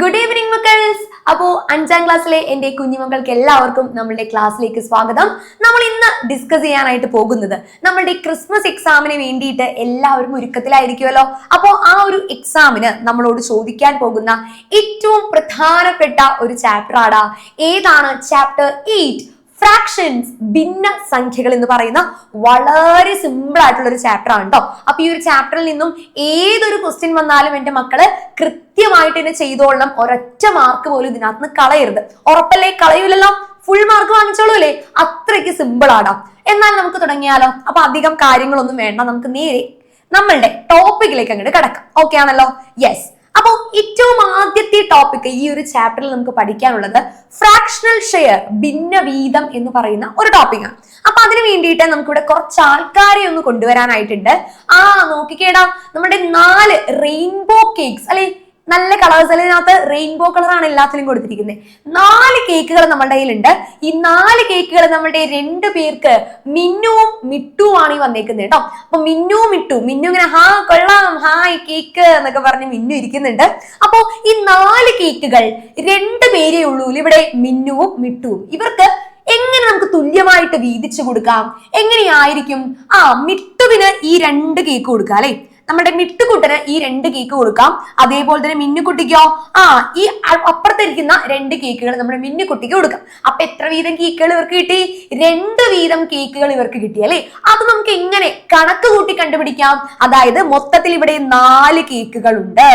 Good evening മക്കൾസ് അപ്പോ അഞ്ചാം ക്ലാസ്സിലെ എന്റെ കുഞ്ഞുമക്കൾക്ക് എല്ലാവർക്കും നമ്മളുടെ ക്ലാസ്സിലേക്ക് സ്വാഗതം. നമ്മൾ ഇന്ന് ഡിസ്കസ് ചെയ്യാനായിട്ട് പോകുന്നത് നമ്മളുടെ ക്രിസ്മസ് എക്സാമിന് വേണ്ടിയിട്ട് എല്ലാവരും ഒരുക്കത്തിലായിരിക്കുമല്ലോ. അപ്പോൾ ആ ഒരു എക്സാമിന് നമ്മളോട് ചോദിക്കാൻ പോകുന്ന ഏറ്റവും പ്രധാനപ്പെട്ട ഒരു ചാപ്റ്റർ ആടാ. ഏതാണ്? ചാപ്റ്റർ എയ്റ്റ് ഫ്രാക്ഷൻസ് ഭിന്ന സംഖ്യകൾ എന്ന് പറയുന്ന വളരെ സിമ്പിൾ ആയിട്ടുള്ള ഒരു ചാപ്റ്റർ ആണ് കേട്ടോ അപ്പൊ ഈ ഒരു ചാപ്റ്ററിൽ നിന്നും ഏതൊരു ക്വസ്റ്റ്യൻ വന്നാലും എന്റെ മക്കൾ കൃത്യമായിട്ട് തന്നെ ചെയ്തോളണം. ഒരൊറ്റ മാർക്ക് പോലും ഇതിനകത്ത് കളയരുത്. ഉറപ്പല്ലേ? കളയൂലല്ലോ? ഫുൾ മാർക്ക് വാങ്ങിച്ചോളൂ അല്ലേ അത്രയ്ക്ക് സിമ്പിൾ ആടാം. എന്നാൽ നമുക്ക് തുടങ്ങിയാലോ? അപ്പൊ അധികം കാര്യങ്ങളൊന്നും വേണ്ട. നമുക്ക് നേരെ നമ്മളുടെ ടോപ്പിക്കിലേക്ക് അങ്ങോട്ട് കിടക്കാം. ഓക്കെ ആണല്ലോ? യെസ് അപ്പോൾ ഏറ്റവും ആദ്യത്തെ ടോപ്പിക് ഈ ഒരു ചാപ്റ്ററിൽ നമുക്ക് പഠിക്കാനുള്ളത് ഫ്രാക്ഷണൽ ഷെയർ ഭിന്ന വീതം എന്ന് പറയുന്ന ഒരു ടോപ്പിക്കാണ് അപ്പൊ അതിന് വേണ്ടിയിട്ട് നമുക്കിവിടെ കുറച്ച് ആൾക്കാരെ ഒന്ന് കൊണ്ടുവരാനായിട്ടുണ്ട്. ആ നോക്കിക്കേടാ. നമ്മുടെ നാല് റെയിൻബോ കേക്ക്സ് അല്ലെ നല്ല കളേഴ്സ് ഇതിനകത്ത്? റെയിൻബോ കളറാണ് എല്ലാത്തിലും കൊടുത്തിരിക്കുന്നത്. നാല് കേക്കുകൾ നമ്മുടെ കയ്യിലുണ്ട്. ഈ നാല് കേക്കുകൾ നമ്മുടെ രണ്ടു പേർക്ക് മിന്നുവും മിട്ടുവാണ് ഈ വന്നേക്കുന്നത് കേട്ടോ അപ്പൊ മിന്നു മിട്ടു. മിന്നു ഇങ്ങനെ ഹാ കൊള്ളാം. ഹായ് കേക്ക് എന്നൊക്കെ പറഞ്ഞ് മിന്നു ഇരിക്കുന്നുണ്ട്. അപ്പോ ഈ നാല് കേക്കുകൾ രണ്ടു പേരേ ഉള്ളൂ. ഇവിടെ മിന്നുവും മിട്ടുവും ഇവർക്ക് എങ്ങനെ നമുക്ക് തുല്യമായിട്ട് വീതിച്ചു കൊടുക്കാം? എങ്ങനെയായിരിക്കും? ആ മിട്ടുവിന് ഈ രണ്ട് കേക്ക് കൊടുക്കാം അല്ലെ? നമ്മുടെ മിട്ടുകുട്ടന് ഈ രണ്ട് കേക്ക് കൊടുക്കാം. അതേപോലെ തന്നെ മിന്നുകുട്ടിക്കോ? ആ ഈ അപ്പുറത്തിരിക്കുന്ന രണ്ട് കേക്കുകൾ നമ്മുടെ മിന്നുകുട്ടിക്ക് കൊടുക്കാം. അപ്പൊ എത്ര വീതം കേക്കുകൾ ഇവർക്ക് കിട്ടി? രണ്ട് വീതം കേക്കുകൾ ഇവർക്ക് കിട്ടി അല്ലെ? അത് നമുക്ക് എങ്ങനെ കണക്ക് കൂട്ടി കണ്ടുപിടിക്കാം? അതായത് മൊത്തത്തിൽ ഇവിടെ നാല് കേക്കുകൾ ഉണ്ട്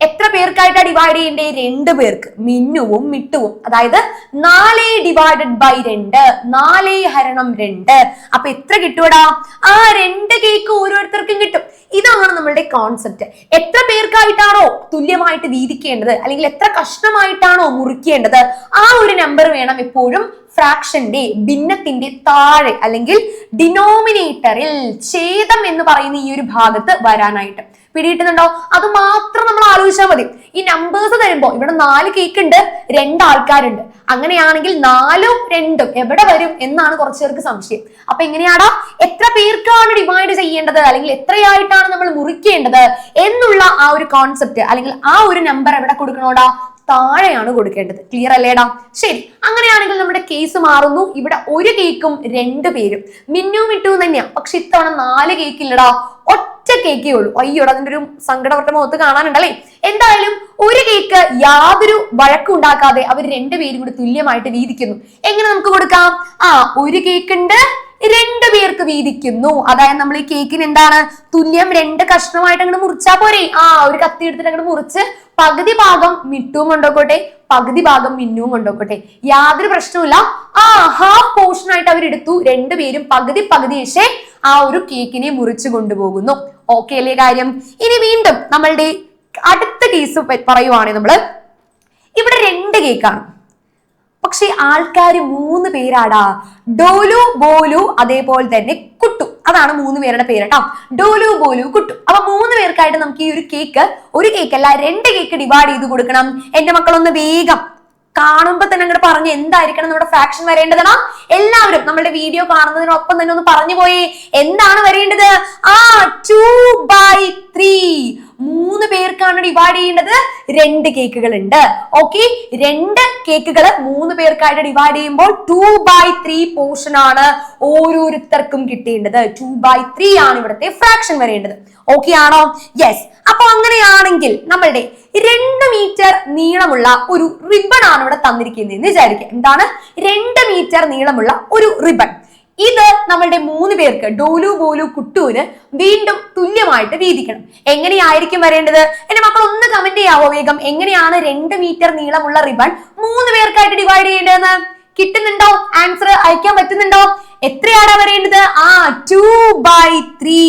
എത്ര പേർക്കായിട്ടാണ് ഡിവൈഡ് ചെയ്യേണ്ടേ? രണ്ട് പേർക്ക്. മിന്നുവും മിട്ടുവും. അതായത് നാല് ഡിവൈഡഡ് ബൈ രണ്ട് നാല് ഹരണം രണ്ട്. അപ്പൊ എത്ര കിട്ടൂടാ ആ രണ്ട് കേക്ക് ഓരോരുത്തർക്കും കിട്ടും. ഇതാണ് നമ്മളുടെ കോൺസെപ്റ്റ് എത്ര പേർക്കായിട്ടാണോ തുല്യമായിട്ട് വീതിക്കേണ്ടത്? അല്ലെങ്കിൽ എത്ര കഷ്ണമായിട്ടാണോ മുറിക്കേണ്ടത്? ആ ഒരു നമ്പർ വേണം എപ്പോഴും ഫ്രാക്ഷന്റെ ഭിന്നത്തിന്റെ താഴെ അല്ലെങ്കിൽ ഡിനോമിനേറ്ററിൽ ഛേദം എന്ന് പറയുന്ന ഈ ഒരു ഭാഗത്ത് വരാനായിട്ട്. പിടിയിട്ടുന്നുണ്ടോ അത് മാത്രം നമ്മൾ ആലോചിച്ചാൽ മതി. ഈ നമ്പേഴ്സ് തരുമ്പോ ഇവിടെ നാല് കേക്ക് ഉണ്ട് രണ്ട് ആൾക്കാരുണ്ട് അങ്ങനെയാണെങ്കിൽ നാലും രണ്ടും എവിടെ വരും എന്നാണ് കുറച്ചു പേർക്ക് സംശയം. അപ്പൊ എങ്ങനെയാടാ? എത്ര പേർക്കാണ് ഡിവൈഡ് ചെയ്യേണ്ടത്? അല്ലെങ്കിൽ എത്രയായിട്ടാണ് നമ്മൾ മുറിക്കേണ്ടത്? എന്നുള്ള ആ ഒരു കോൺസെപ്റ്റ് അല്ലെങ്കിൽ ആ ഒരു നമ്പർ എവിടെ കൊടുക്കണോടാ? താഴെയാണ് കൊടുക്കേണ്ടത്. ക്ലിയർ അല്ലേടാ? ശരി. അങ്ങനെയാണെങ്കിൽ നമ്മുടെ കേസ് മാറുന്നു. ഇവിടെ ഒരു കേക്കും രണ്ട് പേരും. മിന്നു മിട്ടു തന്നെയാ. പക്ഷെ ഇത്തവണ നാല് കേക്ക് ഇല്ലടാ. ഒറ്റ കേക്കേ ഉള്ളൂ. അയ്യോ അതിന്റെ ഒരു സങ്കടപ്പെട്ട മുഖത്ത് കാണാനുണ്ടല്ലേ എന്തായാലും ഒരു കേക്ക് യാതൊരു വഴക്കും ഉണ്ടാക്കാതെ അവർ രണ്ടുപേരും കൂടി തുല്യമായിട്ട് വീതിക്കുന്നു. എങ്ങനെ നമുക്ക് കൊടുക്കാം? ആ ഒരു കേക്ക് ഉണ്ട്. രണ്ട് പേർക്ക് വീതിക്കുന്നു. അതായത് നമ്മൾ ഈ കേക്കിന് എന്താണ്? തുല്യം രണ്ട് കഷ്ണമായിട്ട് അങ്ങോട്ട് മുറിച്ചാ പോരെ. ആ ഒരു കത്തി എടുത്തിട്ട് അങ്ങോട്ട് മുറിച്ച് പകുതി ഭാഗം മിട്ടും കൊണ്ടോക്കോട്ടെ പകുതി ഭാഗം മിന്നുവും കൊണ്ടോക്കോട്ടെ. യാതൊരു പ്രശ്നവുമില്ല. ആ ഹാഫ് പോർഷൻ ആയിട്ട് അവരെടുത്തു രണ്ടു രണ്ടുപേരും പകുതി പകുതി പക്ഷേ ആ ഒരു കേക്കിനെ മുറിച്ചു കൊണ്ടുപോകുന്നു. ഓക്കെ അല്ലേ കാര്യം? ഇനി വീണ്ടും നമ്മളുടെ അടുത്ത കേസ് പറയുവാണെങ്കിൽ നമ്മൾ. ഇവിടെ രണ്ട് കേക്കാണ് പക്ഷെ ആൾക്കാർ മൂന്ന് പേരാടാ. ഡോലു ബോലു അതേപോലെ തന്നെ കുട്ടു. അതാണ് മൂന്ന് പേരുടെ പേര് കേട്ടോ ഡോലു ബോലു കുട്ടു. അപ്പൊ മൂന്ന് പേർക്കായിട്ട് നമുക്ക് ഈ ഒരു കേക്ക് ഒരു കേക്ക് അല്ല രണ്ട് കേക്ക് ഡിവൈഡ് ചെയ്ത് കൊടുക്കണം. എന്റെ മക്കളൊന്ന് വേഗം കാണുമ്പോ തന്നെ അങ്ങോട്ട് പറഞ്ഞ് എന്തായിരിക്കണം നമ്മുടെ ഫ്രാക്ഷൻ വരേണ്ടതെന്നാ എല്ലാവരും നമ്മുടെ വീഡിയോ കാണുന്നതിനൊപ്പം തന്നെ ഒന്ന് പറഞ്ഞു പോയി. എന്താണ് വരേണ്ടത്? ആ ടു ബൈ ത്രീ മൂന്ന് പേർക്കാണ് ഡിവൈഡ് ചെയ്യേണ്ടത്. രണ്ട് കേക്കുകൾ ഉണ്ട് ഓക്കെ രണ്ട് കേക്കുകൾ മൂന്ന് പേർക്കായിട്ട് ഡിവൈഡ് ചെയ്യുമ്പോൾ ടു ബൈ ത്രീ പോർഷൻ ആണ് ഓരോരുത്തർക്കും കിട്ടേണ്ടത്. ടു ബൈ ത്രീ ആണ് ഇവിടുത്തെ ഫ്രാക്ഷൻ വരേണ്ടത്. ഓക്കെ ആണോ? യെസ് അപ്പൊ അങ്ങനെയാണെങ്കിൽ നമ്മളുടെ രണ്ട് മീറ്റർ നീളമുള്ള ഒരു റിബൺ ആണ് ഇവിടെ തന്നിരിക്കുന്നത് എന്ന് വിചാരിക്കുക. എന്താണ്? രണ്ട് മീറ്റർ നീളമുള്ള ഒരു റിബൺ ഇത് നമ്മളുടെ മൂന്ന് പേർക്ക് ഡോലു ബോലു കുട്ടൂര് വീണ്ടും തുല്യമായിട്ട് വീതിക്കണം. എങ്ങനെയായിരിക്കും വരേണ്ടത്? എന്റെ മക്കൾ ഒന്ന് കമന്റ് ചെയ്യാവോ വേഗം? എങ്ങനെയാണ് രണ്ട് മീറ്റർ നീളമുള്ള റിബൺ മൂന്ന് പേർക്കായിട്ട് ഡിവൈഡ് ചെയ്യേണ്ടതെന്ന്? കിട്ടുന്നുണ്ടോ? ആൻസർ അയക്കാൻ പറ്റുന്നുണ്ടോ? എത്രയാണ് വരേണ്ടത്? ആ two by three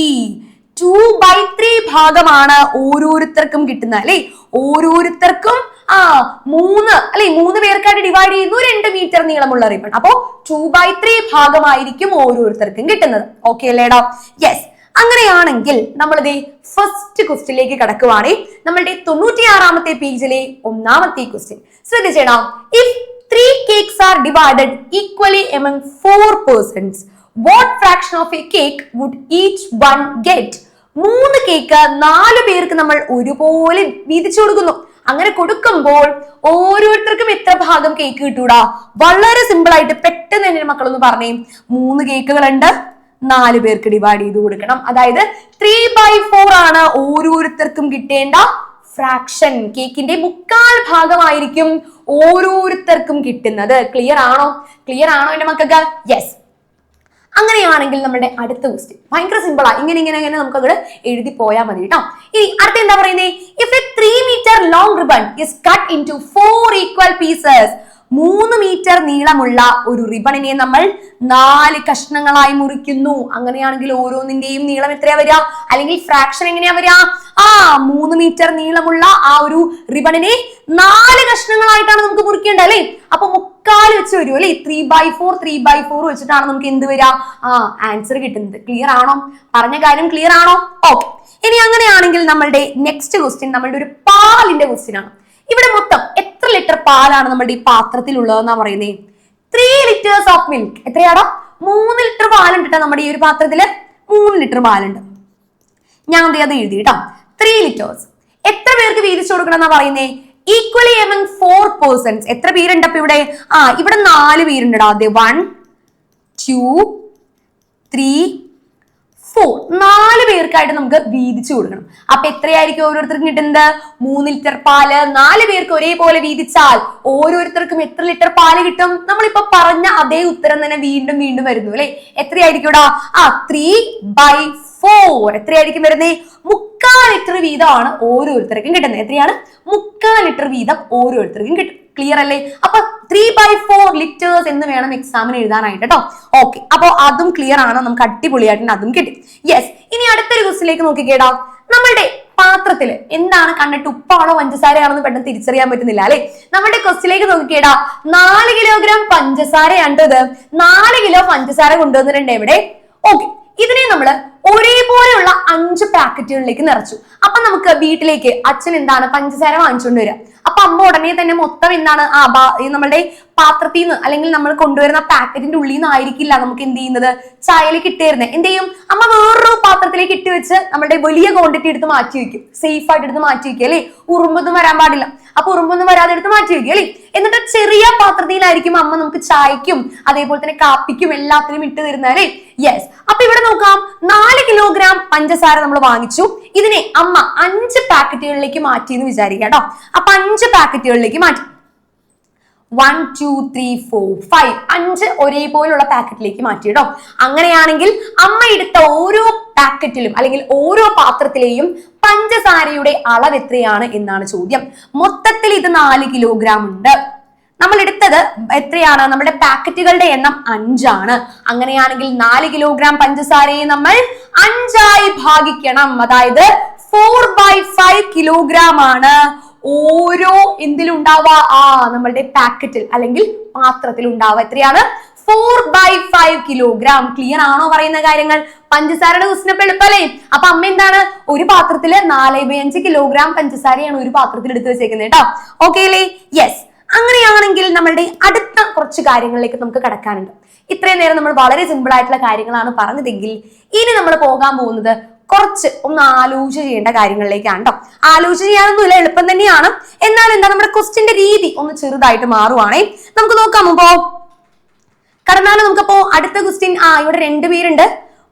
two by three ഭാഗമാണ് ഓരോരുത്തർക്കും കിട്ടുന്നത് അല്ലെ? ഓരോരുത്തർക്കും ആ മൂന്ന് അല്ലെ മൂന്ന് പേർക്കായിട്ട് ഡിവൈഡ് ചെയ്യുന്നു രണ്ട് മീറ്റർ നീളമുള്ള റിബൺ അപ്പോ ടു ബൈ ത്രീ ഭാഗമായിരിക്കും ഓരോരുത്തർക്കും കിട്ടുന്നത്. ഓക്കെ അല്ലേടാ യെസ് അങ്ങനെയാണെങ്കിൽ നമ്മളിത് ഫസ്റ്റ് ക്വസ്റ്റ്യനിലേക്ക് കടക്കുവാണേ. നമ്മളുടെ തൊണ്ണൂറ്റിയാറാമത്തെ പേജിലെ ഒന്നാമത്തെ question ശ്രദ്ധിച്ചേടാം if three cakes are divided equally among four persons what fraction of a cake would each one get മൂന്ന് കേക്ക് നാല് പേർക്ക് നമ്മൾ ഒരുപോലെ വീതിച്ചു കൊടുക്കുന്നു. അങ്ങനെ കൊടുക്കുമ്പോൾ ഓരോരുത്തർക്കും എത്ര ഭാഗം കേക്ക് കിട്ടൂടാ? വളരെ സിമ്പിൾ ആയിട്ട് പെട്ടെന്ന് തന്നെ മക്കളൊന്ന് പറഞ്ഞേ മൂന്ന് കേക്കുകളുണ്ട് നാല് പേർക്ക് ഡിവൈഡ് ചെയ്ത് കൊടുക്കണം. അതായത് ത്രീ ബൈ ഫോർ ആണ് ഓരോരുത്തർക്കും കിട്ടേണ്ട ഫ്രാക്ഷൻ കേക്കിന്റെ മുക്കാൽ ഭാഗമായിരിക്കും ഓരോരുത്തർക്കും കിട്ടുന്നത്. ക്ലിയർ ആണോ? ക്ലിയർ ആണോ എന്റെ മക്കൾക്ക്? യെസ് അങ്ങനെയാണെങ്കിൽ നമ്മുടെ അടുത്ത ക്വസ്റ്റ്യൻ ഭയങ്കര സിമ്പിളാ ഇങ്ങനെ ഇങ്ങനെ ഇങ്ങനെ നമുക്ക് അങ്ങോട്ട് എഴുതി പോയാൽ മതി കേട്ടോ. ഇനി അടുത്ത എന്താ പറയുന്നത് if a three metre long ribbon is cut into four equal pieces മൂന്ന് മീറ്റർ നീളമുള്ള ഒരു റിബണിനെ നമ്മൾ നാല് കഷ്ണങ്ങളായി മുറിക്കുന്നു. അങ്ങനെയാണെങ്കിൽ ഓരോന്നിന്റെയും നീളം എത്രയാ വരിക? അല്ലെങ്കിൽ ഫ്രാക്ഷൻ എങ്ങനെയാ വരിക? ആ മൂന്ന് മീറ്റർ നീളമുള്ള ആ ഒരു റിബണിനെ നാല് കഷ്ണങ്ങളായിട്ടാണ് നമുക്ക് മുറിക്കേണ്ടത് അല്ലേ? അപ്പൊ മുക്കാൽ വെച്ച് വരും അല്ലേ? Three by four three by four വെച്ചിട്ടാണ് നമുക്ക് എന്ത് വരിക? ആ ആൻസർ കിട്ടുന്നത്. ക്ലിയർ ആണോ? പറഞ്ഞ കാര്യം ക്ലിയർ ആണോ? ഓക്കെ ഇനി അങ്ങനെയാണെങ്കിൽ നമ്മളുടെ നെക്സ്റ്റ് ക്വസ്റ്റ്യൻ നമ്മളുടെ ഒരു പാലിന്റെ ക്വസ്റ്റ്യൻ ആണ്. ഇവിടെ മൊത്തം എത്ര ലിറ്റർ പാലാണ് നമ്മുടെ ഈ പാത്രത്തിൽ പാത്രത്തിലുള്ളതെന്നാ പറയുന്നത് ത്രീ ലിറ്റേഴ്സ് ഓഫ് മിൽക്ക് എത്രയാടോ? മൂന്ന് ലിറ്റർ പാലുണ്ട് നമ്മുടെ ഈ ഒരു പാത്രത്തിൽ മൂന്ന് ലിറ്റർ പാലുണ്ട്. ഞാൻ എന്ത് അത് എഴുതി കേട്ടോ ത്രീ ലിറ്റേഴ്സ് എത്ര പേർക്ക് വീതിച്ചു കൊടുക്കണം എന്നാ പറയുന്നേ? ഈക്വലി എമംഗ് ഫോർ പേഴ്സൺസ് എത്ര പേരുണ്ട് അപ്പൊ ഇവിടെ? ആ ഇവിടെ നാല് പേരുണ്ട് അതെ വൺ ടു ത്രീ ഫോർ നാല് പേർക്കായിട്ട് നമുക്ക് വീതിച്ചു കൊടുക്കണം. അപ്പൊ എത്രയായിരിക്കും ഓരോരുത്തർക്കും കിട്ടുന്നത്? മൂന്ന് ലിറ്റർ പാൽ. നാല് പേർക്ക് ഒരേപോലെ വീതിച്ചാൽ ഓരോരുത്തർക്കും എത്ര ലിറ്റർ പാൽ കിട്ടും? നമ്മളിപ്പോ പറഞ്ഞ അതേ ഉത്തരം തന്നെ വീണ്ടും വീണ്ടും വരുന്നു അല്ലെ? എത്രയായിരിക്കൂടാ ആ ത്രീ ബൈ ഫോർ എത്രയായിരിക്കും വരുന്നേ? മുക്കാൽ ലിറ്റർ വീതമാണ് ഓരോരുത്തർക്കും കിട്ടുന്നത്. എത്രയാണ്? മുക്കാൽ ലിറ്റർ വീതം ഓരോരുത്തർക്കും കിട്ടും. ക്ലിയർ അല്ലേ? അപ്പൊ ത്രീ ബൈ ഫോർ ലിറ്റേഴ്സ് എന്ന് വേണം എക്സാമിന് എഴുതാനായിട്ട് കേട്ടോ ഓക്കെ അപ്പൊ അതും ക്ലിയർ ആണ്. നമുക്ക് അടിപൊളിയായിട്ട് അതും കിട്ടി. യെസ് ഇനി അടുത്തൊരു ക്വസ്റ്റിലേക്ക് നോക്കിക്കേടാ. നമ്മളുടെ പാത്രത്തിൽ എന്താണ് കണ്ടിട്ട് ഉപ്പാണോ പഞ്ചസാരയാണെന്ന് പെട്ടെന്ന് തിരിച്ചറിയാൻ പറ്റുന്നില്ല അല്ലെ? നമ്മുടെ ക്വസ്റ്റിലേക്ക് നോക്കിക്കേടാ. നാല് കിലോഗ്രാം പഞ്ചസാരയാണ് ഇത് നാല് കിലോ പഞ്ചസാര കൊണ്ടുവന്നിട്ടുണ്ട് ഇവിടെ ഓക്കെ ഇതിനെ നമ്മൾ ഒരേപോലെയുള്ള അഞ്ച് പാക്കറ്റുകളിലേക്ക് നിറച്ചു. അപ്പൊ നമുക്ക് വീട്ടിലേക്ക് അച്ഛൻ എന്താണ് പഞ്ചസാര വാങ്ങിച്ചുകൊണ്ട് വരിക? അപ്പൊ അമ്മ ഉടനെ തന്നെ മൊത്തം എന്താണ് ആ നമ്മളുടെ പാത്രത്തിൽ നിന്ന് അല്ലെങ്കിൽ നമ്മൾ കൊണ്ടുവരുന്ന പാക്കറ്റിന്റെ ഉള്ളിൽ നിന്ന് ആയിരിക്കില്ല നമുക്ക് എന്ത് ചെയ്യുന്നത്? ചായയിൽ കിട്ടിയിരുന്നത് എന്ത് ചെയ്യും? അമ്മ വേറൊരു പാത്രത്തിലേക്ക് ഇട്ട് വെച്ച് നമ്മുടെ വലിയ ക്വാണ്ടിറ്റി എടുത്ത് മാറ്റി വെക്കും സേഫ് ആയിട്ട് എടുത്ത് മാറ്റി വെക്കുക അല്ലേ? ഉറുമ്പൊന്നും വരാൻ പാടില്ല. അപ്പൊ ഉറുമ്പൊന്നും വരാതെ എടുത്ത് മാറ്റി വെക്കുക അല്ലേ? എന്നിട്ട് ചെറിയ പാത്രത്തിലായിരിക്കും അമ്മ നമുക്ക് ചായക്കും അതേപോലെ തന്നെ കാപ്പിക്കും എല്ലാത്തിനും ഇട്ട് തരുന്നത് അല്ലേ? യെസ് അപ്പൊ ഇവിടെ നോക്കാം. നാല് കിലോഗ്രാം പഞ്ചസാര നമ്മൾ വാങ്ങിച്ചു. ഇതിനെ അമ്മ അഞ്ച് പാക്കറ്റുകളിലേക്ക് മാറ്റി എന്ന് വിചാരിക്കാം കേട്ടോ. അപ്പൊ അഞ്ച് പാക്കറ്റുകളിലേക്ക് മാറ്റി. One two three four five അഞ്ച് ഒരേപോലുള്ള പാക്കറ്റിലേക്ക് മാറ്റി കേട്ടോ അങ്ങനെയാണെങ്കിൽ അമ്മ എടുത്ത ഓരോ പാക്കറ്റിലും അല്ലെങ്കിൽ ഓരോ പാത്രത്തിലെയും പഞ്ചസാരയുടെ അളവ് എത്രയാണ് എന്നാണ് ചോദ്യം. മൊത്തത്തിൽ ഇത് നാല് കിലോഗ്രാം ഉണ്ട്. നമ്മൾ എടുത്തത് എത്രയാണ്? നമ്മുടെ പാക്കറ്റുകളുടെ എണ്ണം അഞ്ചാണ്. അങ്ങനെയാണെങ്കിൽ നാല് കിലോഗ്രാം പഞ്ചസാരയെ നമ്മൾ അഞ്ചായി ഭാഗിക്കണം. അതായത് ഫോർ ബൈ ഫൈവ് കിലോഗ്രാം ആണ്. ഓരോ എന്തിലുണ്ടാവുക ആ നമ്മളുടെ പാക്കറ്റിൽ അല്ലെങ്കിൽ പാത്രത്തിൽ ഉണ്ടാവുക എത്രയാണ്? Four by five kilogram clear ആണോ പറയുന്ന കാര്യങ്ങൾ? പഞ്ചസാരയുടെ ക്വസ്റ്റിനപ്പ് എളുപ്പല്ലേ അപ്പൊ അമ്മ എന്താണ്? ഒരു പാത്രത്തിൽ നാല് ബൈ അഞ്ച് കിലോഗ്രാം പഞ്ചസാരയാണ് ഒരു പാത്രത്തിൽ എടുത്തു വെച്ചേക്കുന്നത് കേട്ടോ. ഓക്കെ അല്ലേ? യെസ് അങ്ങനെയാണെങ്കിൽ നമ്മളുടെ അടുത്ത കുറച്ച് കാര്യങ്ങളിലേക്ക് നമുക്ക് കടക്കാനുണ്ട്. ഇത്രയും നേരം നമ്മൾ വളരെ സിമ്പിൾ ആയിട്ടുള്ള കാര്യങ്ങളാണ് പറഞ്ഞതെങ്കിൽ ഇനി നമ്മൾ പോകാൻ പോകുന്നത് കുറച്ച് ഒന്ന് ആലോചിച്ച് ചെയ്യേണ്ട കാര്യങ്ങളിലേക്കാണ് കേട്ടോ ആലോചിച്ച് ചെയ്യാനൊന്നുമില്ല എളുപ്പം തന്നെയാണ്. എന്നാൽ എന്താ നമ്മുടെ ക്വസ്റ്റിന്റെ രീതി ഒന്ന് ചെറുതായിട്ട് മാറുവാണേ. നമുക്ക് നോക്കാം അപ്പോ. കടന്നാലും നമുക്കപ്പോ അടുത്ത ക്വസ്റ്റ്യൻ ആ ഇവിടെ രണ്ടുപേരുണ്ട്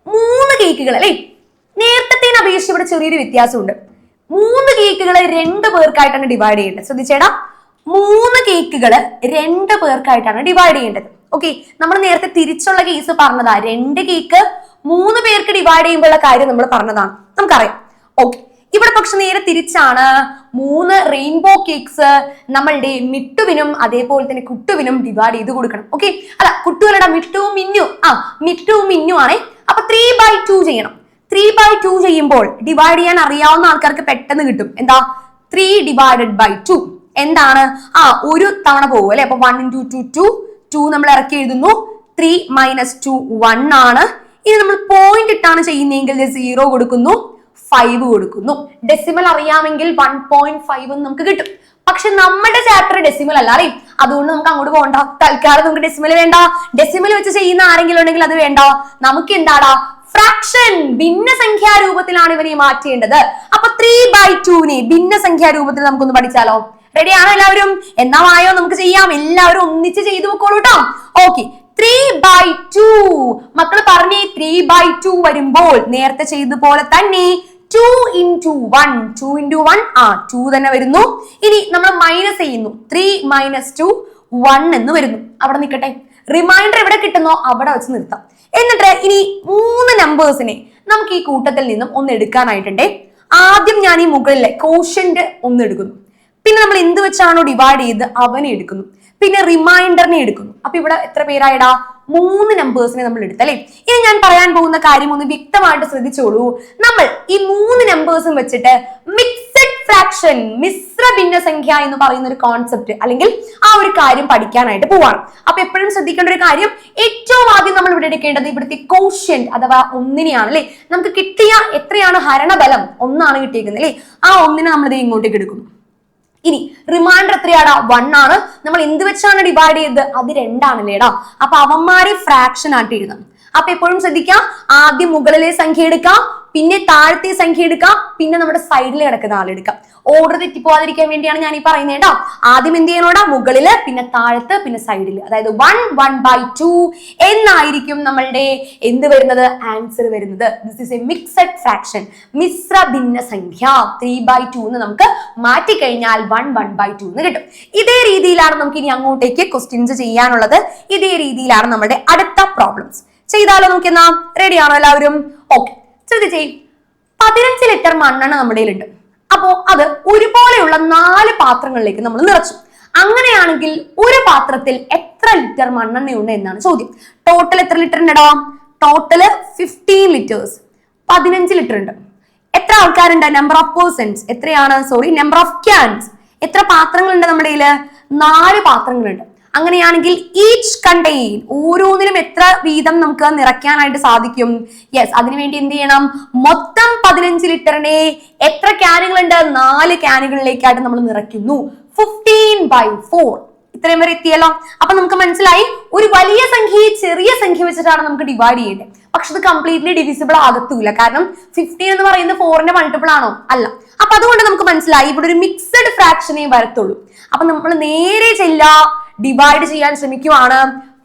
മൂന്ന് കേക്കുകൾ അല്ലേ? നേരത്തെ അപേക്ഷിച്ച് ഇവിടെ ചെറിയൊരു വ്യത്യാസമുണ്ട്. മൂന്ന് കേക്കുകൾ രണ്ട് പേർക്കായിട്ടാണ് ഡിവൈഡ് ചെയ്യേണ്ടത്. ശ്രദ്ധിച്ചേടാ. മൂന്ന് കേക്കുകൾ രണ്ട് പേർക്കായിട്ടാണ് ഡിവൈഡ് ചെയ്യേണ്ടത്. ഓക്കെ നമ്മൾ നേരത്തെ തിരിച്ചുള്ള കേസ് പറഞ്ഞതാ. രണ്ട് കേക്ക് മൂന്ന് പേർക്ക് ഡിവൈഡ് ചെയ്യുമ്പോഴുള്ള കാര്യം നമ്മൾ പറഞ്ഞതാണ്. നമുക്കറിയാം. ഓക്കെ ഇവിടെ പക്ഷെ നേരെ തിരിച്ചാണ് മൂന്ന് റെയിൻബോ കേക്ക്സ് നമ്മളുടെ മിട്ടുവിനും അതേപോലെ തന്നെ കുട്ടുവിനും ഡിവൈഡ് ചെയ്ത് കൊടുക്കണം. ഓക്കെ അല്ല കുട്ടുകളുടെ മിട്ടു മിന്നു. ആ മിട്ടു മിന്നു ആണേ. അപ്പൊ ത്രീ ബൈ ടു ചെയ്യണം. ത്രീ ബൈ ടു ചെയ്യുമ്പോൾ ഡിവൈഡ് ചെയ്യാൻ അറിയാവുന്ന ആൾക്കാർക്ക് പെട്ടെന്ന് കിട്ടും. എന്താ? ത്രീ ഡിവൈഡഡ് ബൈ ടു എന്താണ്? ആ ഒരു തവണ പോകും അല്ലെ? അപ്പൊ one into two two two നമ്മൾ ഇറക്കി എഴുതുന്നു. ത്രീ മൈനസ് ടു വൺ ആണ്. ഇനി നമ്മൾ പോയിന്റ് ഇട്ടാണ് ചെയ്യുന്നതെങ്കിൽ സീറോ കൊടുക്കുന്നു ഫൈവ് കൊടുക്കുന്നു. ഡെസിമൽ അറിയാമെങ്കിൽ വൺ പോയിന്റ് ഫൈവ് നമുക്ക് കിട്ടും. പക്ഷെ നമ്മുടെ ചാപ്റ്റർ ഡെസിമൽ അല്ല അറിയും? അതുകൊണ്ട് നമുക്ക് അങ്ങോട്ട് പോകണ്ട തൽക്കാലം നമുക്ക് ഡെസിമൽ വേണ്ട. ഡെസിമൽ വെച്ച് ചെയ്യുന്ന ആരെങ്കിലും ഉണ്ടെങ്കിൽ അത് വേണ്ട. നമുക്ക് എന്താടാ? ഫ്രാക്ഷൻ ഭിന്നസംഖ്യാ രൂപത്തിലാണ് ഇവനെ മാറ്റേണ്ടത്. അപ്പൊ ത്രീ ബൈ ടുവിനെ ഭിന്നസംഖ്യാ രൂപത്തിൽ നമുക്കൊന്ന് പഠിച്ചാലോ? റെഡിയാണോ എല്ലാവരും? എന്നാ വായോ? നമുക്ക് ചെയ്യാം. എല്ലാവരും ഒന്നിച്ച് ചെയ്തു നോക്കോളൂ കേട്ടോ ഓക്കെ ത്രീ ബൈ ടു മക്കൾ പറഞ്ഞേ ത്രീ ബൈ ടു വരുമ്പോൾ നേരത്തെ ചെയ്ത പോലെ തന്നെ two into one two into one ആ ടു തന്നെ വരുന്നു. ഇനി നമ്മൾ മൈനസ് ചെയ്യുന്നു. ത്രീ മൈനസ് ടു വൺ എന്ന് വരുന്നു. അവിടെ നിൽക്കട്ടെ. റിമൈൻഡർ എവിടെ കിട്ടുന്നോ അവിടെ വെച്ച് നിർത്താം. എന്നിട്ട് ഇനി മൂന്ന് നമ്പേഴ്സിനെ നമുക്ക് ഈ കൂട്ടത്തിൽ നിന്നും ഒന്ന് എടുക്കാനായിട്ടുണ്ടേ. ആദ്യം ഞാൻ ഈ മുകളിലെ കോഷ്യന്റ് ഒന്ന് എടുക്കുന്നു. പിന്നെ നമ്മൾ എന്ത് വെച്ചാണോ ഡിവൈഡ് ചെയ്ത് അവനെ എടുക്കുന്നു. പിന്നെ റിമൈൻഡറിനെ എടുക്കുന്നു. അപ്പൊ ഇവിടെ എത്ര പേരായടാ? മൂന്ന് നമ്പേഴ്സിനെ നമ്മൾ എടുത്തല്ലേ? ഇനി ഞാൻ പറയാൻ പോകുന്ന കാര്യം ഒന്ന് വ്യക്തമായിട്ട് ശ്രദ്ധിച്ചോളൂ. നമ്മൾ ഈ മൂന്ന് നമ്പേഴ്സും വെച്ചിട്ട് മിക്സഡ് ഫ്രാക്ഷൻ മിശ്ര ഭിന്ന സംഖ്യ എന്ന് പറയുന്ന ഒരു കോൺസെപ്റ്റ് അല്ലെങ്കിൽ ആ ഒരു കാര്യം പഠിക്കാനായിട്ട് പോവാണ്. അപ്പൊ എപ്പോഴും ശ്രദ്ധിക്കേണ്ട ഒരു കാര്യം ഏറ്റവും ആദ്യം നമ്മൾ ഇവിടെ എടുക്കേണ്ടത് ഇവിടുത്തെ കോഷ്യൻ അഥവാ ഒന്നിനെയാണ് അല്ലെ? നമുക്ക് കിട്ടിയ എത്രയാണ് ഹരണബലം? ഒന്നാണ് കിട്ടിയിരിക്കുന്നത് അല്ലെ? ആ ഒന്നിനെ നമ്മൾ ഇത് ഇങ്ങോട്ടേക്ക് എടുക്കുന്നു. ഇനി റിമൈൻഡർ എത്രയാടാ? വൺ ആണ്. നമ്മൾ എന്ത് വെച്ചാണ് ഡിവൈഡ് ചെയ്തത്? അത് രണ്ടാണല്ലേടാ അപ്പൊ അവന്മാരെ ഫ്രാക്ഷൻ ആയിട്ട് എഴുതാം. അപ്പൊ എപ്പോഴും ശ്രദ്ധിക്കാം ആദ്യം മുകളിലെ സംഖ്യ എടുക്കാം. പിന്നെ താഴത്തെ സംഖ്യ എടുക്കാം. പിന്നെ നമ്മുടെ സൈഡിൽ കിടക്കുന്ന ആളെടുക്കാം ഓർഡർ തെറ്റിപ്പോവാതിരിക്കാൻ വേണ്ടിയാണ് ഞാൻ ഈ പറയുന്നത് കേട്ടോ. ആദ്യം എന്ത് ചെയ്യണോടാ മുകളിൽ പിന്നെ താഴത്ത് പിന്നെ സൈഡിൽ അതായത് വൺ വൺ ബൈ ടു എന്നായിരിക്കും നമ്മളുടെ എന്ത് വരുന്നത്? ആൻസർ വരുന്നത്. This is a mixed fraction Mishra ഭിന്ന സംഖ്യ. ത്രീ ബൈ ടു എന്ന് നമുക്ക് മാറ്റിക്കഴിഞ്ഞാൽ വൺ വൺ ബൈ ടു എന്ന് കിട്ടും. ഇതേ രീതിയിലാണ് നമുക്ക് ഇനി അങ്ങോട്ടേക്ക് ക്വസ്റ്റ്യൻസ് ചെയ്യാനുള്ളത്. ഇതേ രീതിയിലാണ് നമ്മുടെ അടുത്ത പ്രോബ്ലംസ് ചെയ്താലോ നോക്കിയെന്നാ? റെഡി ആണോ എല്ലാവരും? ഓക്കെ ശ്രദ്ധിച്ചേ പതിനഞ്ച് ലിറ്റർ മണ്ണെണ്ണ നമ്മുടെ കയ്യിലുണ്ട്. അപ്പോ അത് ഒരുപോലെയുള്ള നാല് പാത്രങ്ങളിലേക്ക് നമ്മൾ നിറച്ചു. അങ്ങനെയാണെങ്കിൽ ഒരു പാത്രത്തിൽ എത്ര ലിറ്റർ മണ്ണെണ്ണയുണ്ട് എന്നാണ് ചോദ്യം. ടോട്ടൽ എത്ര ലിറ്റർ ഉണ്ടടാ? ടോട്ടൽ ഫിഫ്റ്റീൻ ലിറ്റേഴ്സ് പതിനഞ്ച് ലിറ്റർ ഉണ്ട്. എത്ര ആൾക്കാരുണ്ട്? നമ്പർ ഓഫ് പേഴ്സൺസ് എത്രയാണ്? സോറി നമ്പർ ഓഫ് ക്യാൻസ് എത്ര പാത്രങ്ങളുണ്ട് നമ്മുടെ കയ്യിൽ? നാല് പാത്രങ്ങളുണ്ട്. അങ്ങനെയാണെങ്കിൽ ഈച്ച് കണ്ടെയ്ൻ ഓരോന്നിനും എത്ര വീതം നമുക്ക് നിറയ്ക്കാനായിട്ട് സാധിക്കും? യെസ് അതിനുവേണ്ടി എന്ത് ചെയ്യണം? മൊത്തം പതിനഞ്ച് ലിറ്ററിനെ എത്ര ക്യാനുകളുണ്ട്? നാല് ക്യാനുകളിലേക്കായിട്ട് നമ്മൾ നിറയ്ക്കുന്നു. ഫിഫ്റ്റീൻ ബൈ ഫോർ ഇത്രയും വരെ എത്തിയല്ലോ? അപ്പൊ നമുക്ക് മനസ്സിലായി ഒരു വലിയ സംഖ്യയെ ചെറിയ സംഖ്യ വെച്ചിട്ടാണ് നമുക്ക് ഡിവൈഡ് ചെയ്യേണ്ടത്. പക്ഷെ ഇത് കംപ്ലീറ്റ്ലി ഡിവിസിബിൾ ആകത്തൂല. കാരണം ഫിഫ്റ്റീൻ എന്ന് പറയുന്നത് ഫോറിന്റെ മൾട്ടിപ്പിൾ ആണോ? അല്ല. അപ്പൊ അതുകൊണ്ട് നമുക്ക് മനസ്സിലായി ഇവിടെ ഒരു മിക്സഡ് ഫ്രാക്ഷനേ വരത്തുള്ളൂ. അപ്പൊ നമ്മൾ നേരെ ചെല്ല ഡിവൈഡ് ചെയ്യാൻ ശ്രമിക്കുവാണ്.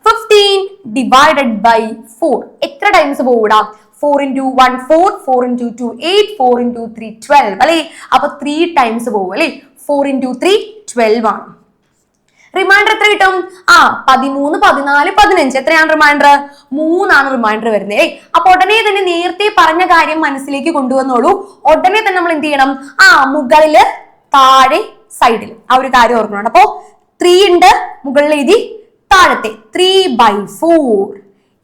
ഫിഫ്റ്റീൻ ഡിവൈഡഡ് ബൈ ഫോർ എത്ര times പോകൂടാ four into one four four into two eight four into three twelve അല്ലേ? അപ്പൊ ത്രീ ടൈംസ് പോകും അല്ലേ? ഫോർ ഇന്റു ത്രീ ട്വൽവ് ആണ്. റിമൈൻഡർ എത്ര കിട്ടും? ആ പതിമൂന്ന് പതിനാല് പതിനഞ്ച്. എത്രയാണ് റിമൈൻഡർ മൂന്നാണ് റിമൈൻഡർ വരുന്നത് അപ്പൊ ഉടനെ തന്നെ നേരത്തെ പറഞ്ഞ കാര്യം മനസ്സിലേക്ക് കൊണ്ടുവന്നോളൂ. ഉടനെ തന്നെ നമ്മൾ എന്ത് ചെയ്യണം? ആ മുകളിൽ താഴെ സൈഡിൽ ആ ഒരു കാര്യം ഓർക്കണം അപ്പോ ത്രീ ഉണ്ട്. മുകളിൽ എഴുതി താഴത്തെ. ത്രീ ബൈ ഫോർ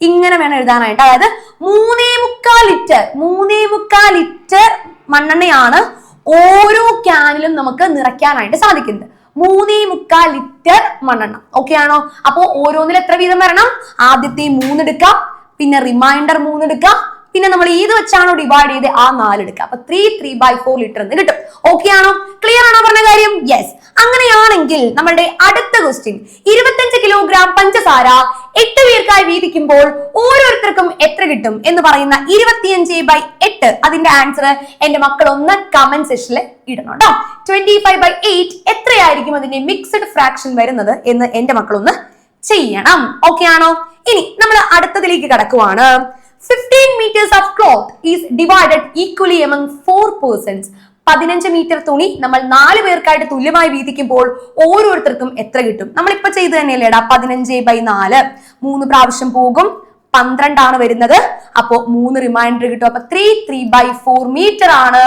ഇങ്ങനെ വേണം എഴുതാനായിട്ട്. അതായത് മൂന്നേ മുക്കാൽ ലിറ്റർ മൂന്നേ മുക്കാൽ ലിറ്റർ മണ്ണെണ്ണയാണ് ഓരോ ക്യാനിലും നമുക്ക് നിറയ്ക്കാനായിട്ട് സാധിക്കുന്നത്. മൂന്നേ മുക്കാൽ ലിറ്റർ മണ്ണെണ്ണ. ഓക്കെ ആണോ? അപ്പോ ഓരോന്നിൽ എത്ര വീതം വരണം? ആദ്യത്തെ മൂന്നെടുക്കാം പിന്നെ റിമൈൻഡർ മൂന്ന് എടുക്കാം. പിന്നെ നമ്മൾ ഏത് വെച്ചാണോ ഡിവൈഡ് ചെയ്ത് ആ നാല് എടുക്കുക അപ്പൊ three three by four litre എന്ന് കിട്ടും. ഓക്കെ ആണോ? ക്ലിയർ ആണോ പറഞ്ഞ കാര്യം? യെസ് അങ്ങനെയാണെങ്കിൽ നമ്മളുടെ അടുത്ത ക്വസ്റ്റ്യൻ ഇരുപത്തഞ്ച് കിലോഗ്രാം പഞ്ചസാര എട്ട് പേർക്കായി വീതിക്കുമ്പോൾ ഓരോരുത്തർക്കും എത്ര കിട്ടും എന്ന് പറയുന്ന ഇരുപത്തിയഞ്ച് ബൈ എട്ട് അതിന്റെ ആൻസർ എന്റെ മക്കൾ ഒന്ന് കമന്റ് സെക്ഷനിൽ ഇടണം ട്വന്റി ഫൈവ് ബൈ എയ്റ്റ് എത്രയായിരിക്കും അതിന്റെ മിക്സഡ് ഫ്രാക്ഷൻ വരുന്നത് എന്ന് എന്റെ മക്കളൊന്ന് ചെയ്യണം. ഓക്കെ ആണോ? ഇനി നമ്മൾ അടുത്തതിലേക്ക് കടക്കുവാണ്. Fifteen metres of cloth is divided equally among four persons പതിനഞ്ച് മീറ്റർ തുണി നമ്മൾ നാല് പേർക്കായിട്ട് തുല്യമായി വീതിക്കുമ്പോൾ ഓരോരുത്തർക്കും എത്ര കിട്ടും? നമ്മൾ നമ്മളിപ്പോ ചെയ്ത് തന്നെയല്ലേടാ പതിനഞ്ച് ബൈ നാല്. മൂന്ന് പ്രാവശ്യം പോകും പന്ത്രണ്ടാണ് വരുന്നത്. അപ്പോ മൂന്ന് റിമൈൻഡർ കിട്ടും. അപ്പൊ three three by four metre ആണ്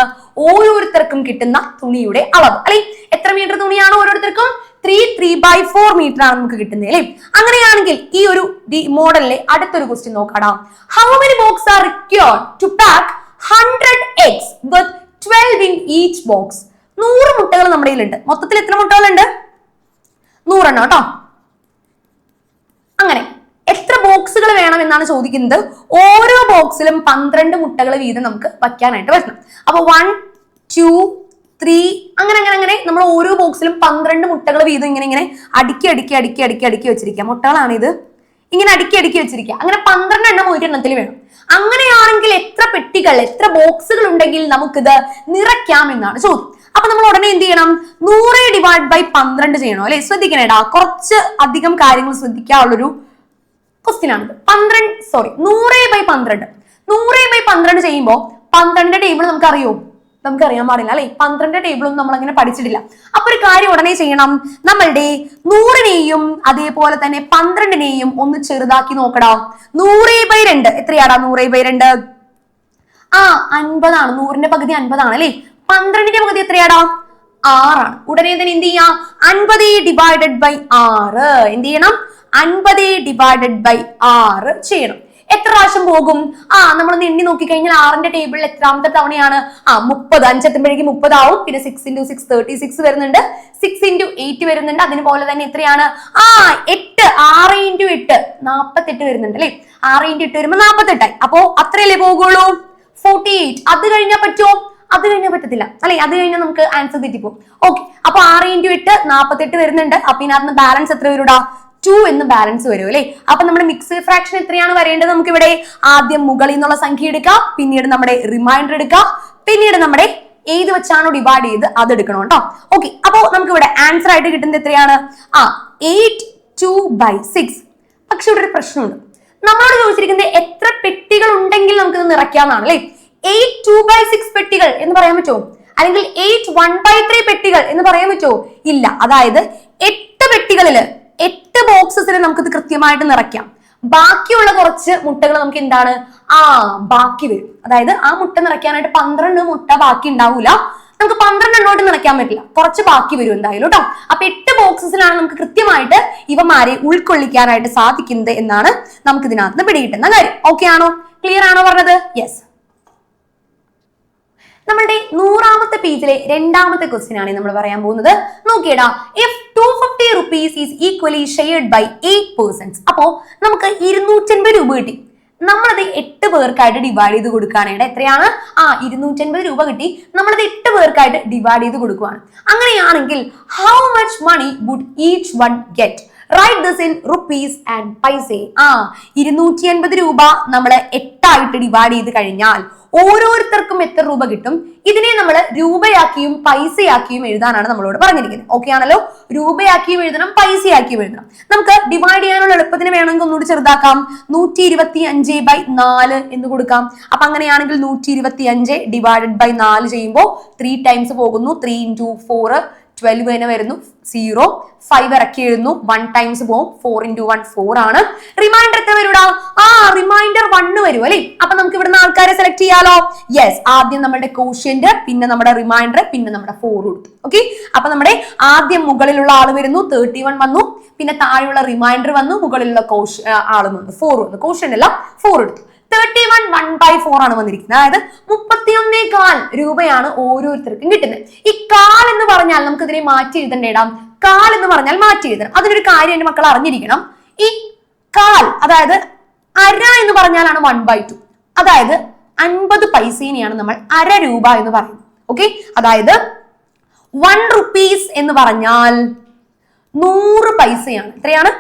ഓരോരുത്തർക്കും കിട്ടുന്ന തുണിയുടെ അളവ്. അല്ലെ എത്ര മീറ്റർ തുണിയാണ് ഓരോരുത്തർക്കും? Three three by four metre ആണ് നമുക്ക് കിട്ടുന്നത് അല്ലേ? അങ്ങനെയാണെങ്കിൽ ഈ ഒരു മോഡലിലെ അടുത്തൊരു question നോക്കാടാ. How many box are require to pack hundred eggs with twelve in each box നൂറ് മുട്ടകൾ നമ്മുടെ കയ്യിലുണ്ട്. മൊത്തത്തിൽ എത്ര മുട്ടകളുണ്ട്? നൂറെണ്ണം കേട്ടോ. അങ്ങനെ എത്ര ബോക്സുകൾ വേണം എന്നാണ് ചോദിക്കുന്നത്. ഓരോ ബോക്സിലും പന്ത്രണ്ട് മുട്ടകൾ വീതം നമുക്ക് വയ്ക്കാനായിട്ട് പറ്റണം. അപ്പൊ വൺ ടു ത്രീ. അങ്ങനെ അങ്ങനെ അങ്ങനെ നമ്മൾ ഓരോ ബോക്സിലും പന്ത്രണ്ട് മുട്ടകൾ വീതം ഇങ്ങനെ ഇങ്ങനെ അടുക്കി അടുക്കി അടുക്കി അടുക്കി അടുക്കി വെച്ചിരിക്കുക. മുട്ടകളാണ് ഇത്. ഇങ്ങനെ അടുക്കി അടുക്കി വെച്ചിരിക്കുക. അങ്ങനെ പന്ത്രണ്ട് എണ്ണം ഒരെണ്ണത്തിൽ വേണം. അങ്ങനെയാണെങ്കിൽ എത്ര പെട്ടികൾ എത്ര ബോക്സുകൾ ഉണ്ടെങ്കിൽ നമുക്കിത് നിറയ്ക്കാം എന്നാണ്. ചോദ്യം അപ്പൊ നമ്മൾ ഉടനെ എന്ത് ചെയ്യണം? നൂറ് ഡിവൈഡ് ബൈ പന്ത്രണ്ട് ചെയ്യണം അല്ലെ? ശ്രദ്ധിക്കണേടാ കുറച്ച് അധികം കാര്യങ്ങൾ ശ്രദ്ധിക്കാനുള്ളൊരു ക്വസ്റ്റ്യൻ ആണ് പന്ത്രണ്ട് സോറി നൂറ് ബൈ പന്ത്രണ്ട്. നൂറ് ബൈ പന്ത്രണ്ട് ചെയ്യുമ്പോൾ പന്ത്രണ്ട് ടേബിൾ നമുക്ക് അറിയോ നമുക്ക് അറിയാൻ പാടില്ല അല്ലെ? പന്ത്രണ്ട് ഒന്നും നമ്മൾ അങ്ങനെ പഠിച്ചിട്ടില്ല. അപ്പൊ ഒരു കാര്യം ഉടനെ ചെയ്യണം. നമ്മളുടെ നൂറിനെയും അതേപോലെ തന്നെ പന്ത്രണ്ടിനെയും ഒന്ന് ചെറുതാക്കി നോക്കടാ. നൂറ് ബൈ രണ്ട്. എത്രയാടാ നൂറ് ബൈ രണ്ട്? ആ അൻപതാണ്. നൂറിന്റെ പകുതി അൻപതാണ് അല്ലെ? പന്ത്രണ്ടിന്റെ പകുതി എത്രയാടാ? ആറാണ്. ഉടനെ തന്നെ എന്ത് ചെയ്യാം? അൻപത് ഡിവൈഡഡ് ബൈ ആറ്. എന്ത് ചെയ്യണം? അൻപത് ഡിവൈഡഡ് ബൈ ആറ് ചെയ്യണം. എത്ര പ്രാവശ്യം പോകും? ആ നമ്മൾ ഒന്ന് എണ്ണി നോക്കിക്കഴിഞ്ഞാൽ ആറിന്റെ ടേബിളിൽ എത്രാമത്തെ തവണയാണ്? ആ മുപ്പത്. അഞ്ചെത്തുമ്പോഴേക്കും മുപ്പതാവും പിന്നെ six into six thirty six വരുന്നുണ്ട്. സിക്സ് ഇന്റു എയ്റ്റ് വരുന്നുണ്ട്. അതിനുപോലെ തന്നെ എത്രയാണ്? ആ എട്ട്. ആറ് ഇന്റു എട്ട്. നാപ്പത്തെട്ട് വരുന്നുണ്ട് അല്ലേ? ആറ് ഇന്റു എട്ട് വരുമ്പോൾ നാപ്പത്തെട്ടായി. അപ്പോ അത്രയല്ലേ പോകുള്ളൂ? ഫോർട്ടി എയ്റ്റ് അത് കഴിഞ്ഞാൽ പറ്റുമോ അത് കഴിഞ്ഞാൽ പറ്റത്തില്ല. അല്ലെ? അത് കഴിഞ്ഞാൽ നമുക്ക് ആൻസർ തെറ്റിപ്പോകും ഓക്കെ അപ്പൊ ആറ് ഇന്റു എട്ട് നാപ്പത്തെട്ട് വരുന്നുണ്ട്. അപ്പൊ ഇതിനകത്ത് ബാലൻസ് എത്ര വരൂടാ? ടു എന്ന് ബാലൻസ് വരും അല്ലെ? അപ്പൊ നമ്മുടെ മിക്സ് ഫ്രാക്ഷൻ എത്രയാണ് വരേണ്ടത് നമുക്ക് ഇവിടെ ആദ്യം മുകളിൽ നിന്നുള്ള സംഖ്യ എടുക്കാം പിന്നീട് നമ്മുടെ റിമൈൻഡർ എടുക്കാം പിന്നീട് നമ്മുടെ ഏത് വെച്ചാണോ ഡിവൈഡ് ചെയ്ത് അത് എടുക്കണം കേട്ടോ. ഓക്കെ അപ്പോ നമുക്ക് ഇവിടെ ആൻസർ ആയിട്ട് കിട്ടുന്നത് എത്രയാണ്? ആ എയ്റ്റ് ടു ബൈ സിക്സ് പക്ഷെ ഇവിടെ ഒരു പ്രശ്നമുണ്ട്. നമ്മളോട് ചോദിച്ചിരിക്കുന്നത് എത്ര പെട്ടികൾ ഉണ്ടെങ്കിൽ നമുക്ക് ഇത് നിറയ്ക്കാന്നാണ് അല്ലെ? എയ്റ്റ് ടു ബൈ സിക്സ് പെട്ടികൾ എന്ന് പറയാൻ പറ്റുമോ? അല്ലെങ്കിൽ എയ്റ്റ് വൺ ബൈ ത്രീ പെട്ടികൾ എന്ന് പറയാൻ പറ്റുമോ? ഇല്ല അതായത് എട്ട് പെട്ടികളിൽ എട്ട് ബോക്സസിൽ നമുക്കിത് കൃത്യമായിട്ട് നിറയ്ക്കാം. ബാക്കിയുള്ള കുറച്ച് മുട്ടകൾ നമുക്ക് എന്താണ്? ആ ബാക്കി വരും. അതായത് ആ മുട്ട നിറയ്ക്കാനായിട്ട് പന്ത്രണ്ട് മുട്ട ബാക്കി ഉണ്ടാവൂല. നമുക്ക് പന്ത്രണ്ട് എണ്ണോട്ട് നിറയ്ക്കാൻ പറ്റില്ല. കുറച്ച് ബാക്കി വരും എന്തായാലും കേട്ടോ അപ്പൊ എട്ട് ബോക്സസിലാണ് നമുക്ക് കൃത്യമായിട്ട് ഇവമാരെ ഉൾക്കൊള്ളിക്കാനായിട്ട് സാധിക്കുന്നത് എന്നാണ് നമുക്ക് ഇതിനകത്ത് പിടികിട്ടുന്ന കാര്യം. ഓക്കെ ആണോ? ക്ലിയർ ആണോ പറഞ്ഞത്? യെസ് നമ്മളുടെ നൂറാമത്തെ പേജിലെ രണ്ടാമത്തെ ക്വസ്റ്റ്യൻ ആണ് നമ്മൾ പറയാൻ പോകുന്നത്. നോക്കിയടാ if two fifty rupees is equally shared by eight persons അപ്പോ നമുക്ക് ഇരുന്നൂറ്റൻപത് രൂപ കിട്ടി. നമ്മളത് എട്ട് പേർക്കായിട്ട് ഡിവൈഡ് ചെയ്ത് കൊടുക്കുകയാണെങ്കിൽ എത്രയാണ്? ആ ഇരുന്നൂറ്റൻപത് രൂപ കിട്ടി. നമ്മളത് എട്ട് പേർക്കായിട്ട് ഡിവൈഡ് ചെയ്ത് കൊടുക്കുകയാണ് അങ്ങനെയാണെങ്കിൽ how much money would each one get right this in rupees and paisa ആ ഇരുന്നൂറ്റി അൻപത് രൂപ നമ്മൾ എട്ടായിട്ട് ഡിവൈഡ് ചെയ്ത് കഴിഞ്ഞാൽ ഓരോരുത്തർക്കും എത്ര രൂപ കിട്ടും? ഇതിനെ നമ്മൾ രൂപയാക്കിയും പൈസയാക്കിയും എഴുതാനാണ് നമ്മളോട് പറഞ്ഞിരിക്കുന്നത്. ഓക്കെ ആണല്ലോ? രൂപയാക്കിയും എഴുതണം പൈസയാക്കിയും എഴുതണം. നമുക്ക് ഡിവൈഡ് ചെയ്യാനുള്ള എളുപ്പത്തിന് വേണമെങ്കിൽ ഒന്നുകൂടി ചെറുതാക്കാം. നൂറ്റി ഇരുപത്തി അഞ്ച് ബൈ നാല് എന്ന് കൊടുക്കാം. അപ്പൊ അങ്ങനെയാണെങ്കിൽ നൂറ്റി ഇരുപത്തി അഞ്ച് ഡിവൈഡഡ് ബൈ നാല് ചെയ്യുമ്പോൾ ത്രീ ടൈംസ് പോകുന്നു. ത്രീ ഇന്റു ഫോർ ട്വൽവ് തന്നെ വരുന്നു. സീറോ ഫൈവ് ഇറക്കി എഴുതുന്നു. വൺ ടൈംസ് പോകും. ഫോർ ഇന്റു വൺ ഫോർ ആണ്. റിമൈൻഡർ എത്ര വരൂടാ ആ റിമൈൻഡർ വണ്ണ് വരും അല്ലേ? അപ്പൊ നമുക്ക് ഇവിടുന്ന് ആൾക്കാരെ സെലക്ട് ചെയ്യാലോ? യെസ് ആദ്യം നമ്മുടെ കോഷ്യന്റ് പിന്നെ നമ്മുടെ റിമൈൻഡർ പിന്നെ നമ്മുടെ ഫോർ കൊടുത്തു. ഓക്കെ അപ്പൊ നമ്മുടെ ആദ്യം മുകളിലുള്ള ആൾ വരുന്നു. തേർട്ടി വൺ വന്നു. പിന്നെ താഴെയുള്ള റിമൈൻഡർ വന്നു. മുകളിലുള്ള കോഷ് ആൾ വന്നു. ഫോർ വന്നു. കോഷ്യന്റ് അല്ല ഫോർ എടുത്തു. Thirty one one by four ആണ് വന്നിരിക്കുന്നത്. അതായത് മുപ്പത്തിയൊന്നേ കാൽ രൂപയാണ് ഓരോരുത്തർക്കും കിട്ടുന്നത്. ഈ കാൽ എന്ന് പറഞ്ഞാൽ നമുക്ക് ഇതിനെ മാറ്റി എഴുതണ്ടേടാം കാൽ എന്ന് പറഞ്ഞാൽ മാറ്റി എഴുതണം. അതിനൊരു കാര്യം എന്റെ മക്കൾ അറിഞ്ഞിരിക്കണം. ഈ കാൽ അതായത് അര എന്ന് പറഞ്ഞാലാണ് വൺ ബൈ ടു അതായത് അൻപത് പൈസേനെയാണ് നമ്മൾ അര രൂപ എന്ന് പറയുന്നത്. ഓക്കെ അതായത് വൺ റുപ്പീസ് എന്ന് പറഞ്ഞാൽ നൂറ് പൈസയാണ്. എത്രയാണ്?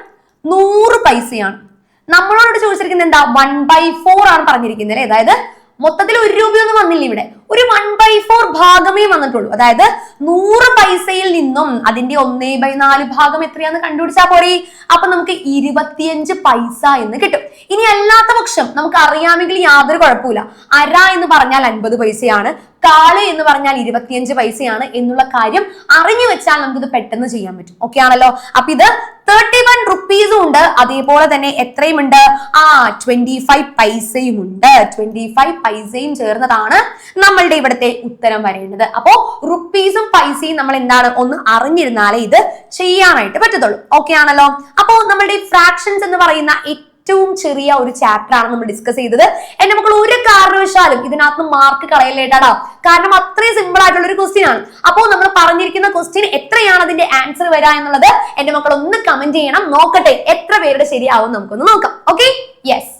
നൂറ് പൈസയാണ്. നമ്മളോട് ചോദിച്ചിരിക്കുന്നത് എന്താ? വൺ ബൈ ഫോർ ആണ് പറഞ്ഞിരിക്കുന്നത് അല്ലേ? അതായത് മൊത്തത്തിൽ ഒരു രൂപയൊന്നും വന്നില്ല ഇവിടെ. ഒരു വൺ ബൈ ഫോർ ഭാഗമേ വന്നിട്ടുള്ളൂ. അതായത് നൂറ് പൈസയിൽ നിന്നും അതിന്റെ ഒന്നേ ബൈ നാല് ഭാഗം എത്രയാന്ന് കണ്ടുപിടിച്ചാൽ പോരെ? അപ്പൊ നമുക്ക് ഇരുപത്തിയഞ്ച് പൈസ എന്ന് കിട്ടും. ഇനി അല്ലാത്ത പക്ഷം നമുക്ക് അറിയാമെങ്കിൽ യാതൊരു കുഴപ്പമില്ല അര എന്ന് പറഞ്ഞാൽ അൻപത് പൈസയാണ്. കാൽ എന്ന് പറഞ്ഞാൽ ഇരുപത്തിയഞ്ച് പൈസയാണ് എന്നുള്ള കാര്യം അറിഞ്ഞു വെച്ചാൽ നമുക്കിത് പെട്ടെന്ന് ചെയ്യാൻ പറ്റും. ഓക്കെ ആണല്ലോ? അപ്പൊ ഇത് തേർട്ടി വൺ റുപ്പീസും ഉണ്ട്. അതേപോലെ തന്നെ എത്രയും ഉണ്ട്? ആ ട്വന്റി ഫൈവ് പൈസയും ഉണ്ട്. ട്വന്റി ഫൈവ് പൈസയും ചേർന്നതാണ് നമ്മളുടെ ഇവിടുത്തെ ഉത്തരം വരേണ്ടത്. അപ്പോ റുപ്പീസും പൈസയും നമ്മൾ എന്താണ്? ഒന്ന് അറിഞ്ഞിരുന്നാലേ ഇത് ചെയ്യാനായിട്ട് പറ്റത്തുള്ളൂ. ഓക്കെ ആണല്ലോ? അപ്പോ നമ്മളുടെ ഫ്രാക്ഷൻസ് എന്ന് പറയുന്ന ഏറ്റവും ചെറിയ ഒരു ചാപ്റ്റർ ആണ് നമ്മൾ ഡിസ്കസ് ചെയ്തത്. എന്റെ മക്കൾ ഒരു കാരണവശാലും ഇതിനകത്ത് മാർക്ക് കളയല്ലേട്ടാടാ. കാരണം അത്രയും സിമ്പിൾ ആയിട്ടുള്ള ഒരു ക്വസ്റ്റ്യൻ ആണ്. അപ്പോൾ നമ്മൾ പറഞ്ഞിരിക്കുന്ന ക്വസ്റ്റ്യൻ എത്രയാണ് അതിന്റെ ആൻസർ വരാ എന്നുള്ളത് എന്റെ മക്കൾ ഒന്ന് കമന്റ് ചെയ്യണം. നോക്കട്ടെ എത്ര പേരുടെ ശരിയാവും നമുക്കൊന്ന് നോക്കാം. Okay yes